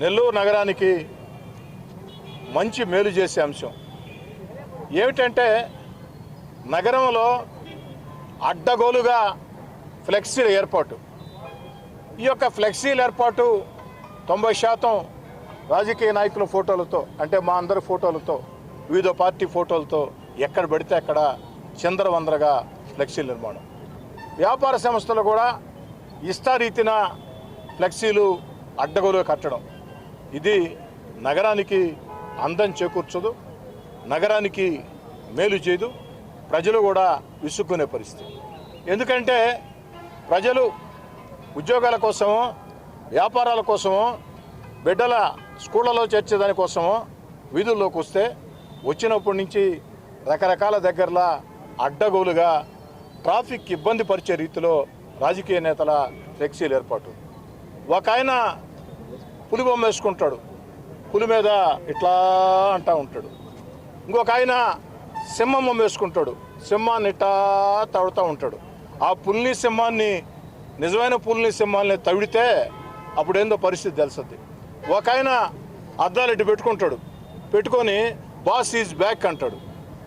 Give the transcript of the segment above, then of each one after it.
నెల్లూరు నగరానికి మంచి మేలు చేసే అంశం. ఏమిటంటే నగరంలో అడ్డగోలుగా ఫ్లెక్సీల ఏర్పాటు. ఈ యొక్క ఫ్లెక్సీల ఏర్పాటు తొంభై శాతం రాజకీయ నాయకుల ఫోటోలతో అంటే మా అందరి ఫోటోలతో వివిధ పార్టీ ఫోటోలతో ఎక్కడ పడితే అక్కడ చంద్రవందరగా ఫ్లెక్సీల నిర్మాణం. వ్యాపార సంస్థలు కూడా ఇష్టారీతిన ఫ్లెక్సీలు అడ్డగోలుగా కట్టడం. ఇది నగరానికి అందం చేకూర్చదు నగరానికి మేలు చేయదు ప్రజలు కూడా విసుక్కునే పరిస్థితి. ఎందుకంటే ప్రజలు ఉద్యోగాల కోసమో వ్యాపారాల కోసమో బిడ్డల స్కూళ్ళలో చేర్చేదానికోసమో వీధుల్లోకి వస్తే వచ్చినప్పటి నుంచి రకరకాల దగ్గరలా అడ్డగోలుగా ట్రాఫిక్ ఇబ్బంది పరిచే రీతిలో రాజకీయ నేతల ఫ్లెక్సీలు ఏర్పాటు. ఒక ఆయన పులి బొమ్మ వేసుకుంటాడు పులి మీద ఇట్లా అంటా ఉంటాడు. ఇంకొక ఆయన సింహం బొమ్మ వేసుకుంటాడు సింహాన్ని ఇట్టా తడుతూ ఉంటాడు. ఆ పుల్ని సింహాన్ని నిజమైన పుల్ని సింహాన్ని తవిడితే అప్పుడేందో పరిస్థితి తెలుస్తుంది. ఒక ఆయన అద్దాలు ఇటు పెట్టుకుంటాడు. పెట్టుకొని బాస్ ఈజ్ బ్యాక్ అంటాడు.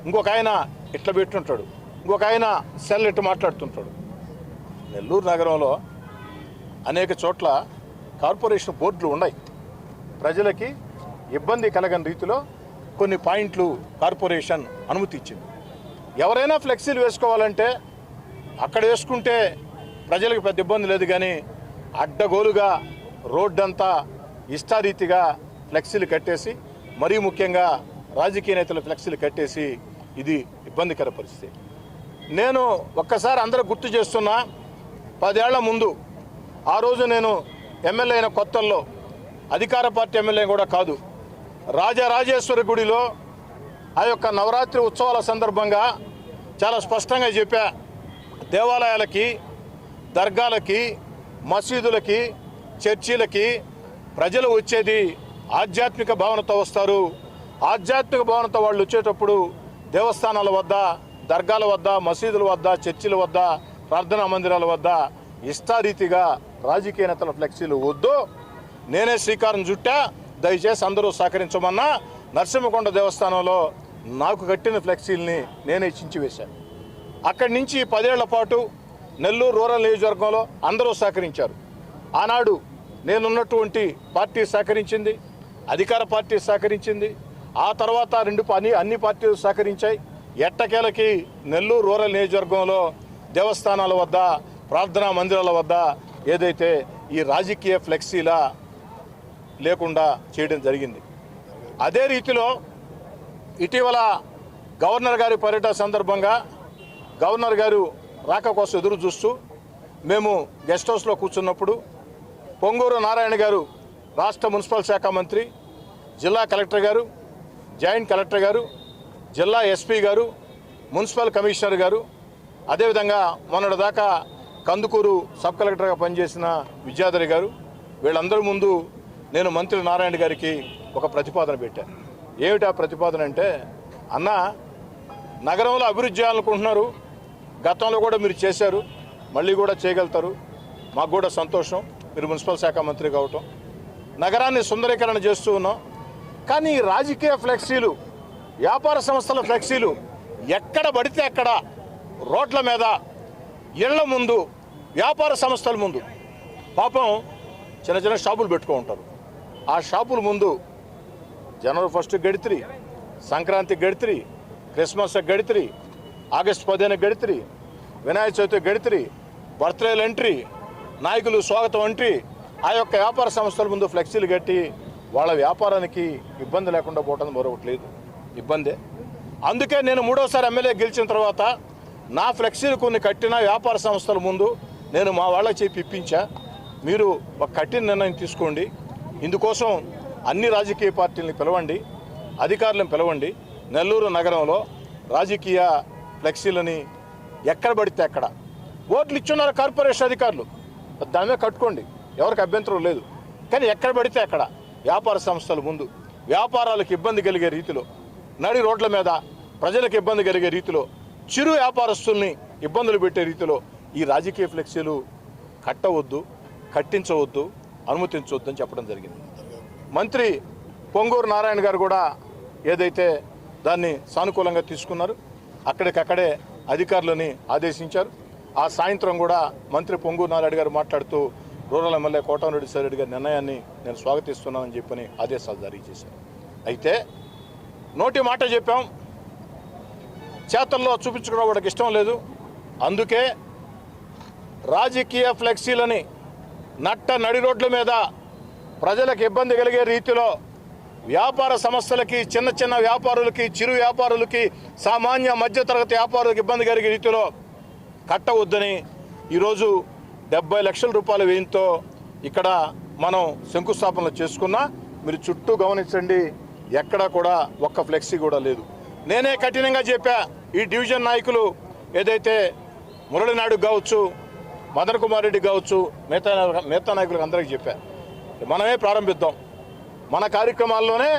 ఇంకొక ఆయన ఇట్లా పెట్టుంటాడు. ఇంకొక ఆయన సెల్ ఇట్టు మాట్లాడుతుంటాడు. నెల్లూరు నగరంలో అనేక చోట్ల కార్పొరేషన్ బోర్డులు ఉన్నాయి. ప్రజలకి ఇబ్బంది కలగని రీతిలో కొన్ని పాయింట్లు కార్పొరేషన్ అనుమతి ఇచ్చింది. ఎవరైనా ఫ్లెక్సీలు వేసుకోవాలంటే అక్కడ వేసుకుంటే ప్రజలకు పెద్ద ఇబ్బంది లేదు కానీ అడ్డగోలుగా రోడ్డంతా ఇష్టారీతిగా ఫ్లెక్సీలు కట్టేసి మరీ ముఖ్యంగా రాజకీయ నేతల ఫ్లెక్సీలు కట్టేసి ఇది ఇబ్బందికర పరిస్థితి. నేను ఒక్కసారి అందరూ గుర్తు చేస్తున్నా పదేళ్ళ ముందు ఆ రోజు నేను ఎమ్మెల్యే అయిన కొత్తల్లో అధికార పార్టీ ఎమ్మెల్యే కూడా కాదు. రాజరాజేశ్వరి గుడిలో ఆ యొక్క నవరాత్రి ఉత్సవాల సందర్భంగా చాలా స్పష్టంగా చెప్పా. దేవాలయాలకి దర్గాలకి మసీదులకి చర్చీలకి ప్రజలు వచ్చేది ఆధ్యాత్మిక భావనతో వస్తారు. ఆధ్యాత్మిక భావనతో వాళ్ళు వచ్చేటప్పుడు దేవస్థానాల వద్ద దర్గాల వద్ద మసీదుల వద్ద చర్చిల వద్ద ప్రార్థనా మందిరాల వద్ద ఇష్టారీతిగా రాజకీయ నేతల ఫ్లెక్సీలు వద్దు. నేనే శ్రీకారం చుట్టా దయచేసి అందరూ సహకరించమన్నా నరసింహకొండ దేవస్థానంలో నాకు కట్టిన ఫ్లెక్సీల్ని నేనే చించివేశాను అక్కడి నుంచి పదేళ్ళ పాటు నెల్లూరు రూరల్ నియోజకవర్గంలో అందరూ సహకరించారు. ఆనాడు నేనున్నటువంటి పార్టీ సహకరించింది అధికార పార్టీ సహకరించింది. ఆ తర్వాత రెండు అన్ని అన్ని పార్టీలు సహకరించాయి. ఎట్టకేలకి నెల్లూరు రూరల్ నియోజకవర్గంలో దేవస్థానాల వద్ద ప్రార్థనా మందిరాల వద్ద ఏదైతే ఈ రాజకీయ ఫ్లెక్సీల లేకుండా చేయడం జరిగింది. అదే రీతిలో ఇటీవల గవర్నర్ గారి పర్యటన సందర్భంగా గవర్నర్ గారు రాక కోసం ఎదురు చూస్తూ మేము గెస్ట్ హౌస్లో కూర్చున్నప్పుడు పొంగూరు నారాయణ గారు రాష్ట్ర మున్సిపల్ శాఖ మంత్రి జిల్లా కలెక్టర్ గారు జాయింట్ కలెక్టర్ గారు జిల్లా ఎస్పీ గారు మున్సిపల్ కమిషనర్ గారు అదేవిధంగా మొన్నటిదాకా కందుకూరు సబ్ కలెక్టర్గా పనిచేసిన విద్యాధరి గారు వీళ్ళందరి ముందు నేను మంత్రి నారాయణ గారికి ఒక ప్రతిపాదన పెట్టాను ఏమిటి ఆ ప్రతిపాదన అంటే అన్న నగరంలో అభివృద్ధి చేయాలనుకుంటున్నారు గతంలో కూడా మీరు చేశారు మళ్ళీ కూడా చేయగలుగుతారు మాకు కూడా సంతోషం మీరు మున్సిపల్ శాఖ మంత్రి కావటం. నగరాన్ని సుందరీకరణ చేస్తూ ఉన్నాం. కానీ రాజకీయ ఫ్లెక్సీలు వ్యాపార సంస్థల ఫ్లెక్సీలు ఎక్కడ పడితే అక్కడ రోడ్ల మీద ఇళ్ళ ముందు వ్యాపార సంస్థల ముందు. పాపం చిన్న చిన్న షాపులు పెట్టుకో ఉంటారు. ఆ షాపుల ముందు జనవరి ఫస్ట్ గడిత్రి సంక్రాంతి గడిత్రి క్రిస్మస్ గడిత్రి ఆగస్టు పదిహేను గడిత్రి వినాయక చవితి గడిత్రి బర్త్డేలు ఎంట్రీ నాయకులు స్వాగతం ఎంట్రీ ఆ యొక్క వ్యాపార సంస్థల ముందు ఫ్లెక్సీలు కట్టి వాళ్ళ వ్యాపారానికి ఇబ్బంది లేకుండా పోవటం మరొకటి లేదు. ఇబ్బందే. అందుకే నేను మూడోసారి ఎమ్మెల్యే గెలిచిన తర్వాత నా ఫ్లెక్సీలు కొన్ని కట్టిన వ్యాపార సంస్థల ముందు నేను మా వాళ్ళకి చెప్పి ఇప్పించా మీరు ఒక కఠిన నిర్ణయం తీసుకోండి. ఇందుకోసం అన్ని రాజకీయ పార్టీలను పిలవండి అధికారులను పిలవండి. నెల్లూరు నగరంలో రాజకీయ ఫ్లెక్సీలని ఎక్కడ పడితే అక్కడ. ఓట్లు ఇచ్చున్నారు కార్పొరేషన్ అధికారులు. దాని కట్టుకోండి ఎవరికి అభ్యంతరం లేదు. కానీ ఎక్కడ పడితే అక్కడ. వ్యాపార సంస్థల ముందు. వ్యాపారాలకు ఇబ్బంది కలిగే రీతిలో నడి రోడ్ల మీద ప్రజలకు ఇబ్బంది కలిగే రీతిలో చిరు వ్యాపారస్తుల్ని ఇబ్బందులు పెట్టే రీతిలో ఈ రాజకీయ ఫ్లెక్సీలు కట్టవద్దు కట్టించవద్దు అనుమతించవద్దు అని చెప్పడం జరిగింది. మంత్రి పొంగూరు నారాయణ గారు కూడా ఏదైతే దాన్ని సానుకూలంగా తీసుకున్నారు అక్కడికక్కడే అధికారులని ఆదేశించారు. ఆ సాయంత్రం కూడా మంత్రి పొంగూరు నారాయణ గారు మాట్లాడుతూ రూరల్ ఎమ్మెల్యే కోటమిరెడ్డి రెడ్డి గారి నిర్ణయాన్ని నేను స్వాగతిస్తున్నానని చెప్పని ఆదేశాలు జారీ చేశారు. అయితే నోటి మాట చెప్పాం. చేతల్లో చూపించుకోవడం ఇష్టం లేదు. అందుకే రాజకీయ ఫ్లెక్సీలని నట్ట నడి రోడ్ల మీద ప్రజలకు ఇబ్బంది కలిగే రీతిలో వ్యాపార సంస్థలకి చిన్న చిన్న వ్యాపారులకి చిరు వ్యాపారులకి సామాన్య మధ్యతరగతి వ్యాపారులకు ఇబ్బంది కలిగే రీతిలో కట్టవద్దని ఈరోజు డెబ్బై లక్షల రూపాయల వ్యయంతో ఇక్కడ మనం శంకుస్థాపనలు చేసుకున్నా మీరు చుట్టూ గమనించండి ఎక్కడా కూడా ఒక్క ఫ్లెక్సీ కూడా లేదు. నేనే కఠినంగా చెప్పా ఈ డివిజన్ నాయకులు ఏదైతే మురళినాయుడు కావచ్చు మదన్ కుమార్ రెడ్డి కావచ్చు మిగతా మిగతా నాయకులకు అందరికీ చెప్పా. మనమే ప్రారంభిద్దాం. మన కార్యక్రమాల్లోనే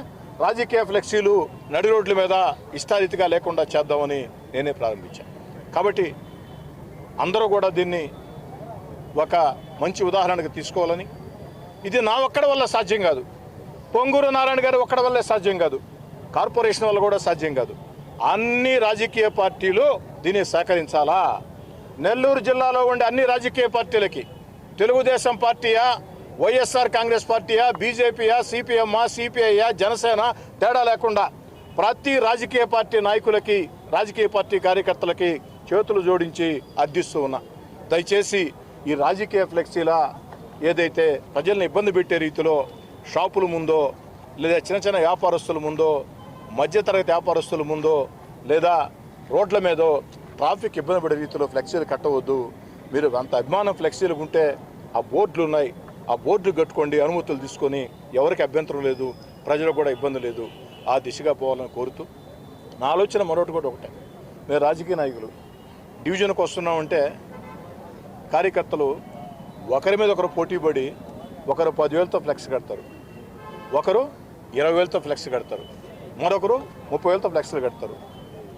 రాజకీయ ఫ్లెక్సీలు నడి రోడ్ల మీద ఇష్టారీతిగా లేకుండా చేద్దామని నేనే ప్రారంభించాను కాబట్టి అందరూ కూడా దీన్ని ఒక మంచి ఉదాహరణకు తీసుకోవాలని. ఇది నా ఒక్కడ వల్ల సాధ్యం కాదు. పొంగూరు నారాయణ గారు ఒక్కడ వల్లే సాధ్యం కాదు. కార్పొరేషన్ వల్ల కూడా సాధ్యం కాదు. అన్ని రాజకీయ పార్టీలు దీన్ని సహకరించాలా? నెల్లూరు జిల్లాలో ఉండే అన్ని రాజకీయ పార్టీలకి తెలుగుదేశం పార్టీయా వైఎస్ఆర్ కాంగ్రెస్ పార్టీయా బీజేపీయా సిపిఎమ్మా సిపిఐయా జనసేన తేడా లేకుండా ప్రతి రాజకీయ పార్టీ నాయకులకి రాజకీయ పార్టీ కార్యకర్తలకి చేతులు జోడించి అర్థిస్తూ ఉన్నా. దయచేసి ఈ రాజకీయ ఫ్లెక్సీల ఏదైతే ప్రజల్ని ఇబ్బంది పెట్టే రీతిలో షాపుల ముందో లేదా చిన్న చిన్న వ్యాపారస్తుల ముందో మధ్యతరగతి వ్యాపారస్తుల ముందో లేదా రోడ్ల మీదో ట్రాఫిక్ ఇబ్బంది పడే రీతిలో ఫ్లెక్సీలు కట్టవద్దు. మీరు అంత అభిమానం ఫ్లెక్సీలు ఉంటే ఆ బోర్డులు ఉన్నాయి. ఆ బోర్డులు కట్టుకోండి అనుమతులు తీసుకొని ఎవరికి అభ్యంతరం లేదు ప్రజలకు కూడా ఇబ్బంది లేదు. ఆ దిశగా పోవాలని కోరుతూ నా ఆలోచన మరొకటి కూడా ఒకటే. మేము రాజకీయ నాయకులు. డివిజన్కి వస్తున్నామంటే కార్యకర్తలు ఒకరి మీద ఒకరు పోటీ పడి ఒకరు పదివేలతో ఫ్లెక్స్ కడతారు. ఒకరు ఇరవై వేలతో ఫ్లెక్స్ కడతారు. మరొకరు ముప్పై వేలతో ఫ్లెక్స్లు కడతారు.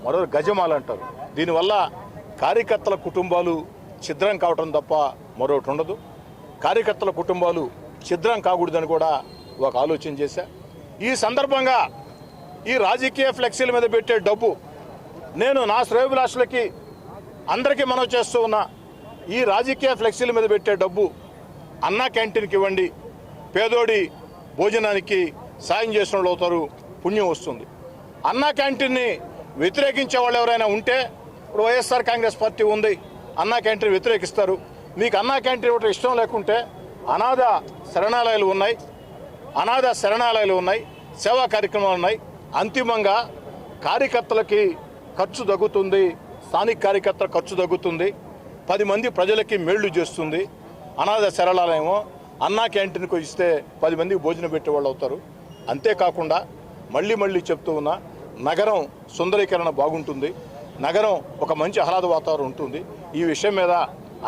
మరొకరు గజమాల అంటారు. దీనివల్ల కార్యకర్తల కుటుంబాలు ఛిద్రం కావటం తప్ప మరొకటి ఉండదు. కార్యకర్తల కుటుంబాలు ఛిద్రం కాకూడదని కూడా ఒక ఆలోచన చేశా. ఈ సందర్భంగా ఈ రాజకీయ ఫ్లెక్సీల మీద పెట్టే డబ్బు నేను నా శ్రేయభిలాషులకి అందరికీ మనం చేస్తూ ఉన్నా. ఈ రాజకీయ ఫ్లెక్సీల మీద పెట్టే డబ్బు అన్నా క్యాంటీన్కి ఇవ్వండి. పేదోడి భోజనానికి సాయం చేసిన వాళ్ళు అవుతారు. పుణ్యం వస్తుంది. అన్నా క్యాంటీన్ని వ్యతిరేకించే వాళ్ళు ఎవరైనా ఉంటే ఇప్పుడు వైఎస్ఆర్ కాంగ్రెస్ పార్టీ ఉంది అన్నా క్యాంటీన్ వ్యతిరేకిస్తారు. మీకు అన్నా క్యాంటీన్ ఇవ్వటం ఇష్టం లేకుంటే అనాథ శరణాలయాలు ఉన్నాయి అనాథ శరణాలయాలు ఉన్నాయి సేవా కార్యక్రమాలు ఉన్నాయి. అంతిమంగా కార్యకర్తలకి ఖర్చు తగ్గుతుంది స్థానిక కార్యకర్తల ఖర్చు తగ్గుతుంది. పది మంది ప్రజలకి మేళ్ళు చేస్తుంది. అనాథ శరణాలయమో అన్నా క్యాంటీన్కు ఇస్తే పది మందికి భోజనం పెట్టేవాళ్ళు అవుతారు. అంతేకాకుండా మళ్ళీ మళ్ళీ చెప్తూ ఉన్నా నగరం సుందరీకరణ బాగుంటుంది. నగరం ఒక మంచి ఆహ్లాద వాతావరణం ఉంటుంది. ఈ విషయం మీద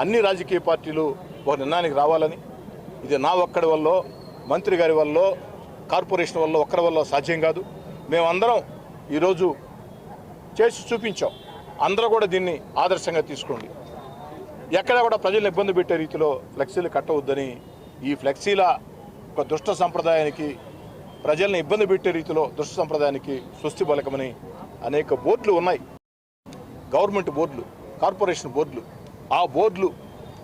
అన్ని రాజకీయ పార్టీలు ఒక నిర్ణయానికి రావాలని ఇది నా ఒక్కడి వల్ల మంత్రి గారి వల్ల కార్పొరేషన్ వల్ల ఒక్కడి వల్ల సాధ్యం కాదు. మేమందరం ఈరోజు చేసి చూపించాం. అందరూ కూడా దీన్ని ఆదర్శంగా తీసుకోండి. ఎక్కడ కూడా ప్రజలు ఇబ్బంది పెట్టే రీతిలో ఫ్లెక్సీలు కట్టవద్దని ఈ ఫ్లెక్సీల ఒక దుష్ట సంప్రదాయానికి ప్రజల్ని ఇబ్బంది పెట్టే రీతిలో దుష్ట సంప్రదాయానికి స్వస్తి పలకమని అనేక బోర్డులు ఉన్నాయి. గవర్నమెంట్ బోర్డులు కార్పొరేషన్ బోర్డులు ఆ బోర్డులు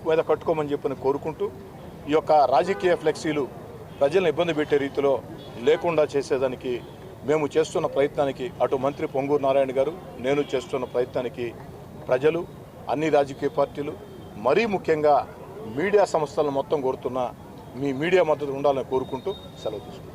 మీద కట్టుకోమని చెప్పని కోరుకుంటూ ఈ యొక్క రాజకీయ ఫ్లెక్సీలు ప్రజలను ఇబ్బంది పెట్టే రీతిలో లేకుండా చేసేదానికి మేము చేస్తున్న ప్రయత్నానికి అటు మంత్రి పొంగూరు నారాయణ గారు నేను చేస్తున్న ప్రయత్నానికి ప్రజలు అన్ని రాజకీయ పార్టీలు మరీ ముఖ్యంగా మీడియా సంస్థలను మొత్తం కోరుతున్న మీ మీడియా మద్దతు ఉండాలని కోరుకుంటూ సెలవు తీసుకుంటాను